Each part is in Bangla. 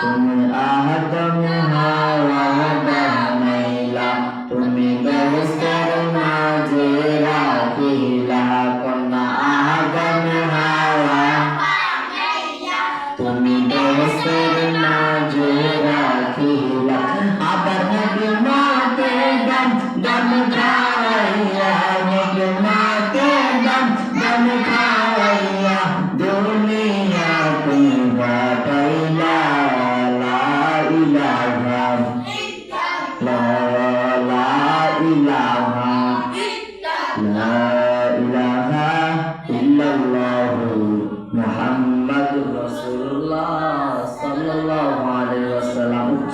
তুমি আদম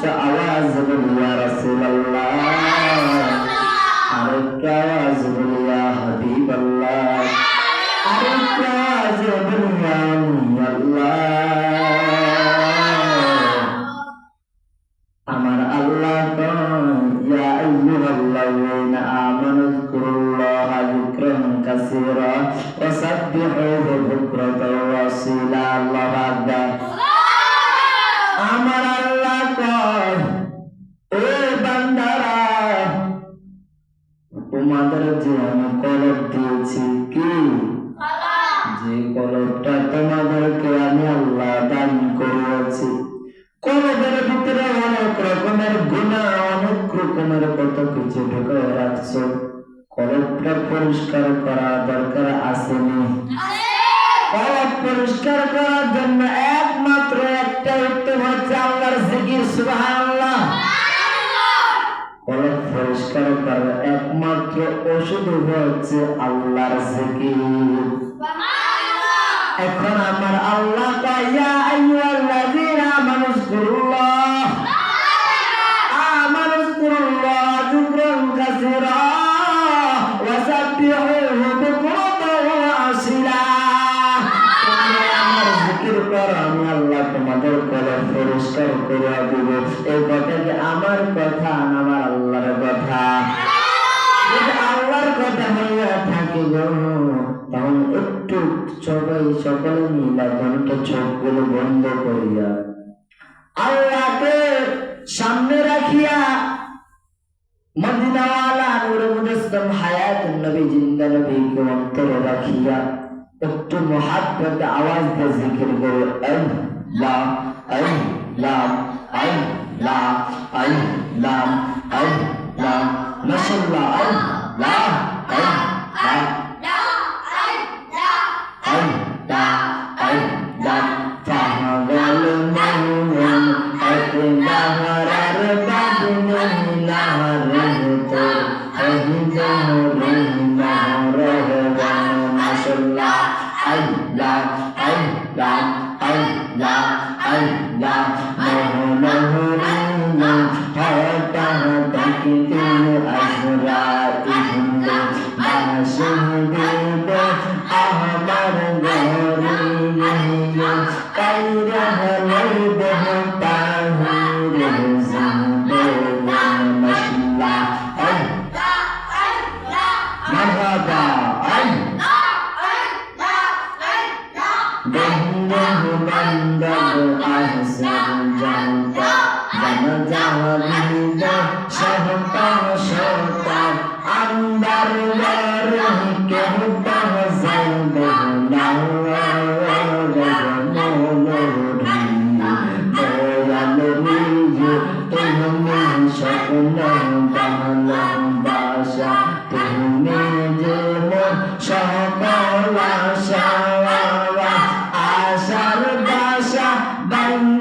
ওয়াসাল্লাম উচ্চ আওয়াজ বলি ইয়া রাসূলুল্লাহ। আরেকটা আওয়াজ বলি ইয়া হাবিবাল্লাহ। আরেকটা আওয়াজ বলি ইয়া আল্লাহ আমার আল্লাহ ইয়া আইয়ুহাল্লাযীনা আমানু যকুরুল্লাহা যিকরান কাসীরা ওয়া সাব্বিহুহু বুকরাতাও ওয়া আসীলা আল্লাহু আকবার। আমার আল্লাহ তোমাদের যে আমি কলব দিয়েছি কি? যে কলবটা তোমাদেরকে আমি আল্লাহ দান করেছি কলবের ভিতরে অনেক রকমের গুণা অনেক রকমের কত কিছু ঢুকে রাখছো। কলবটা পরিষ্কার করা দরকার আসেনি না? পরিষ্কার করার জন্য একমাত্র একটা উত্তম হচ্ছে আল্লাহর জিকির সুবহানাল্লাহ। কলব পরিষ্কার করার একমাত্র ওষুধ হচ্ছে আল্লাহর জিকির। এখন আমার আল্লাহ কয়া আইয়ুহাল্লাযীনা আমানুসকুরুল্লাহ সকলে মিলা ধনিটা চোখগুলো বন্ধ করিয়া আল্লাহকে সামনে রাখিয়া মদিনাওয়ালা নুরুল ইসলাম হায়াত নবী জিন্দা নবীকে অন্তরে রাখিয়া একটু মহাব্বত আওয়াজ দিয়ে জিকির করে আই লা আই লা আই লা আই লা আই লা, মাশাআল্লাহ আই লা আই লা। কাউরা হালাই বহ Bye.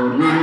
Hallelujah.